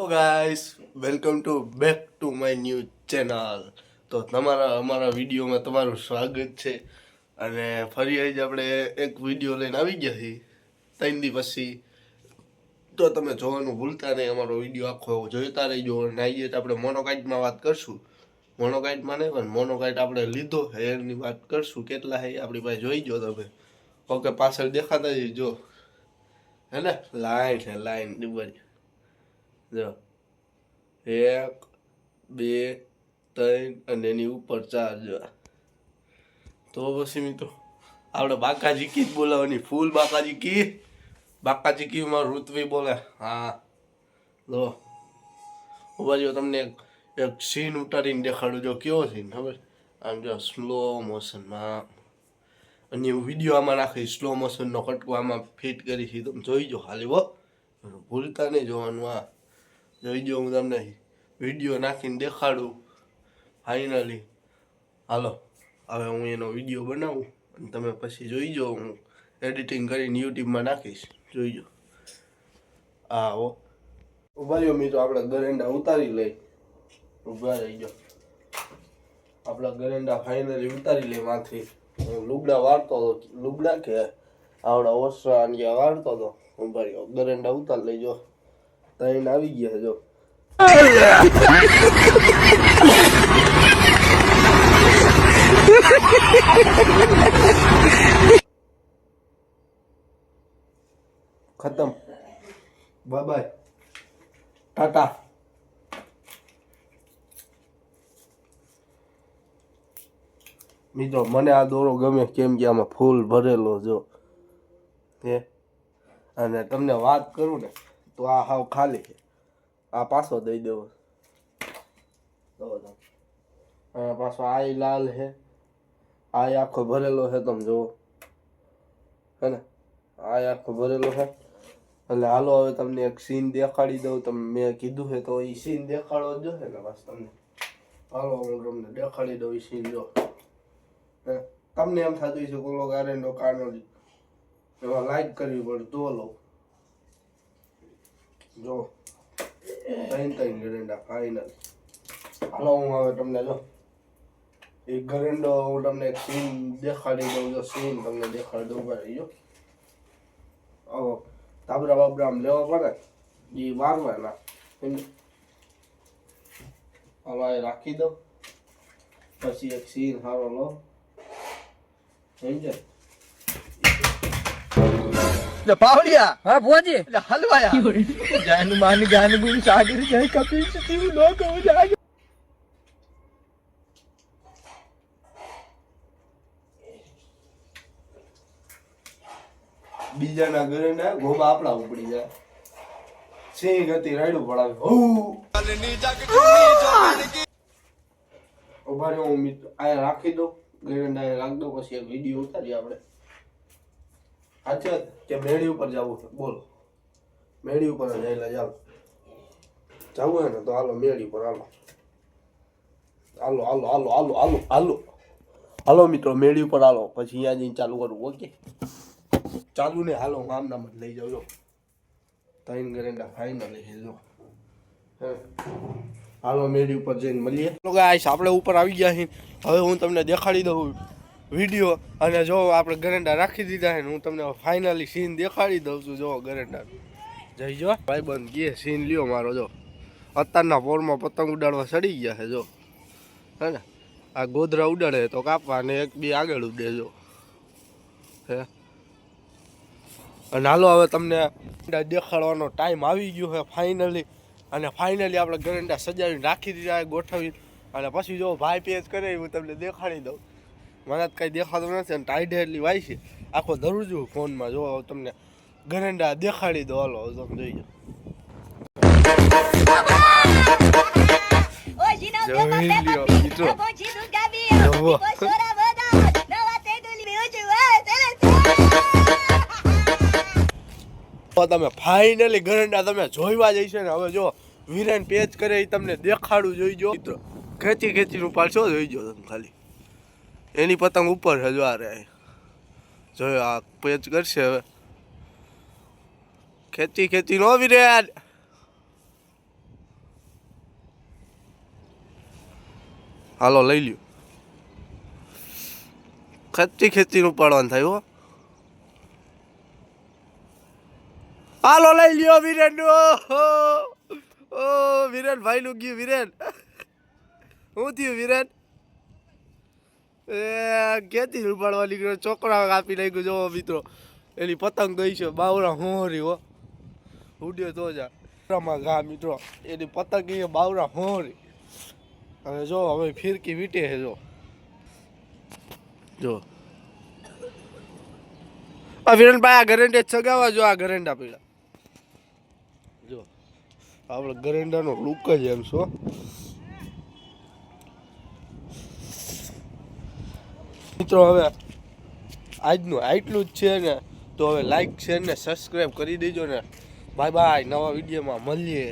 Hello guys welcome to back to my new channel તો તમારા, અમારા વિડીયોમાં તમારું સ્વાગત છે. અને ફરી આજ આપણે એક વીડિયો લઈને આવી ગયા છીએ, ત્રણ દી પછી તો તમે જોવાનું ભૂલતા નહીં, અમારો વીડિયો આખો જોઈતા રહીજો. અને આવીએ તો આપણે મોનોકાઇટમાં વાત કરશું. મોનોકાઇટમાં નહીં, પણ મોનોકાઇટ આપણે લીધો એની વાત કરશું. કેટલા છે આપણી પાસે જોઈ જો તમે. ઓકે, પાછળ દેખાતા જ જો હે ને? લાઈન છે લાઈન ડિબરી જો. એક, બે, ત્રણ અને એની ઉપર ચાર જો તો પછી મિત્રો, આપણે બાકાજી કી જ બોલાવાની ફૂલ બાકાજી કી. બાકાજી કી માં ઋત્વી બોલે. હા. લો. ઊભા તમને એક સીન ઉતારીને દેખાડું. જો કેવો સીન ખબર? આમ જો સ્લો મોશનમાં અને વીડિયો આમાં નાખી સ્લો મોશનનો કટકો આમાં ફિટ કરી છે. તમે જોઈ જો ખાલી, હો. ભૂલતા નહીં જોવાનું આ જોઈ જો હું તમને વીડિયો નાખીને દેખાડું. ફાઇનલી હાલો, હવે હું એનો વીડિયો બનાવું અને તમે પછી જોઈ જો હું એડિટિંગ કરીને યુટ્યુબમાં નાખીશ. જોઈજો હા હો. ઊભા રહ્યો મિત્રો, આપણે ગરેન્ડા ઉતારી લઈ ઊભા રહી ગયો આપણા ગરેન્ડા ફાઇનલી ઉતારી લઈ માંથી. હું લુગડા વાળતો હતો. લુગડા કે? આવડા ઓસરા વાળતો હતો. રહ્યો. ગરેન્ડા ઉતારી લેજો. ત્રણ આવી ગયા જો. ખતમ. Bye bye tata. મિત્રો, મને આ દોરો ગમે કેમ કે આમાં ફૂલ ભરેલો જો. તે અને તમને વાત કરું ને તો આ હાવ ખાલી છે. આ પાછો દઈ દેવો. પાછો આ લાલ છે. આ આખો ભરેલો છે તમે જુઓ હે ને? આ આખો ભરેલો છે. એટલે હાલો હવે તમને એક સીન દેખાડી દઉં. તમે મેં કીધું છે તો એ સીન દેખાડવો જ જોશે ને બસ તમને. હાલો હું તમને દેખાડી દઉં એ સીન જો. તમને એમ થતું છે કોલો ગારેન્ડો કાનો એમાં લાઈક કરવી પડે તો લો જો, ત્રણ ત્રણ ગરેન્ડા ફાઈનલ હાલો, હું હવે તમને જો, એક ગરેન્ડો હું તમને એક સીન દેખાડી દઉં, જો સીન તમને દેખાડી દઉં, ઊભા જો. આવો તાબરા બાબરા આમ લેવા પડે? એ વારવાના હાલો એ રાખી દો. પછી એક સીન સારો લો. સમજે પાવડિયા હા ભોજી એટલે હલવાયા. જાન માન ગાન ગુણ સાગર જય કપિલ શિવ લોક જાગ બીજાના ઘરે ના ગોબા આપણા ઉપડી જાય. સિંહ ગતિ રાયડું પડાવે હઉ. ઊભા રહ્યો હું મિત્ર આ રાખી દો ગરેન્ડા રાખ દો પછી વીડિયો ઉતારીએ આપણે. અચ્છા, કે મેળી ઉપર જવું છે. બોલો. મેળી ઉપર જ એટલે ચાલો. જવું હોય ને તો હાલો, મેળી ઉપર હાલો. હાલો હાલો હાલો હાલો હાલો હાલો. હાલો મિત્રો, મેળી ઉપર હાલો. પછી અહીંયા જઈને ચાલુ કરવું ઓકે? ચાલુ ને હાલો, હું આમ નામ જ લઈ જાઉં ત્રણ ગરેન્ડા ફાઇનલી લઈ જો. હે. હાલો, મેળી ઉપર જઈને મળીએ. ગાઈસ આપણે ઉપર આવી ગયા છીએ. હવે હું તમને દેખાડી દઉં. વીડિયો અને જો આપણે ગરેન્ડા રાખી દીધા છે ને, હું તમને ફાઇનલી સીન દેખાડી દઉં છું. જો ગરેન્ડા જઈ જો. ભાઈબંધ ગયે સીન લ્યો મારો, જો. અત્યારના પોરમાં પતંગ ઉડાડવા ચડી ગયા છે, જો. હે ને? આ ગોધરા ઉડાડે તો કાપવા અને એક બી આગળ ઉડે, જો. હે? અને હાલો, હવે તમને દેખાડવાનો ટાઈમ આવી ગયો છે ફાઇનલી અને ફાઇનલી આપણે ગરંડા સજાવીને રાખી દીધા ગોઠવી અને પછી જો ભાઈ પેજ કરે હું તમને દેખાડી દઉં. મને જ કાંઈ દેખાતું નથી અને ટાઈડે એટલી વાય છે. આખો ધરું ફોનમાં જો તમને ગરંડા દેખાડી દો. હાલો તમે જોઈએ. તમે ફાઇનલી ગરંડા તમે જોઈવા જઈશો ને, હવે જો, વિરાન પેચ કરે એ તમને દેખાડું જોઈજો મિત્રો, ખેંચી ખેંચીનું પાછો જોઈજો તમે ખાલી. એની પતંગ ઉપર હજવા રહે જોયો, આ પેચ કરશે હવે. ખેતી ખેતી નો વિરાટ હાલો, લઈ લ્યો. ખેતી ખેંચી નું પાડવાનું થાય, હો. હાલો, લઈ લ્યો, વિરેન ઓ, વિરેન ભાઈ નું ગયું, વિરેન. હું થયું, વિરેન? એ, ક્યાંથી ઉપાડવા નીકળ્યો? ચોકડા કાપી નાખ્યું જો મિત્રો. એની પતંગ ગઈ છે, બાવરા હોરી હો. ઉડ્યો તો જા. માં ઘા, મિત્રો. એની પતંગ એ બાવરા હોરી હવે જો, હવે ફિરકી વીટે છે, જો. જો. આ વિરણભાઈ, આ ગરેન્ડે ચગાવવા જો આ ગરેન્ડા પીડા જો. આપણે ગરેન્ડાનો લુક જ એમ છો મિત્રો, હવે આજનું આટલું જ છે ને, તો હવે લાઈક શેર ને સબસ્ક્રાઈબ કરી દેજો ને. બાય બાય નવા વિડીયોમાં મળીએ.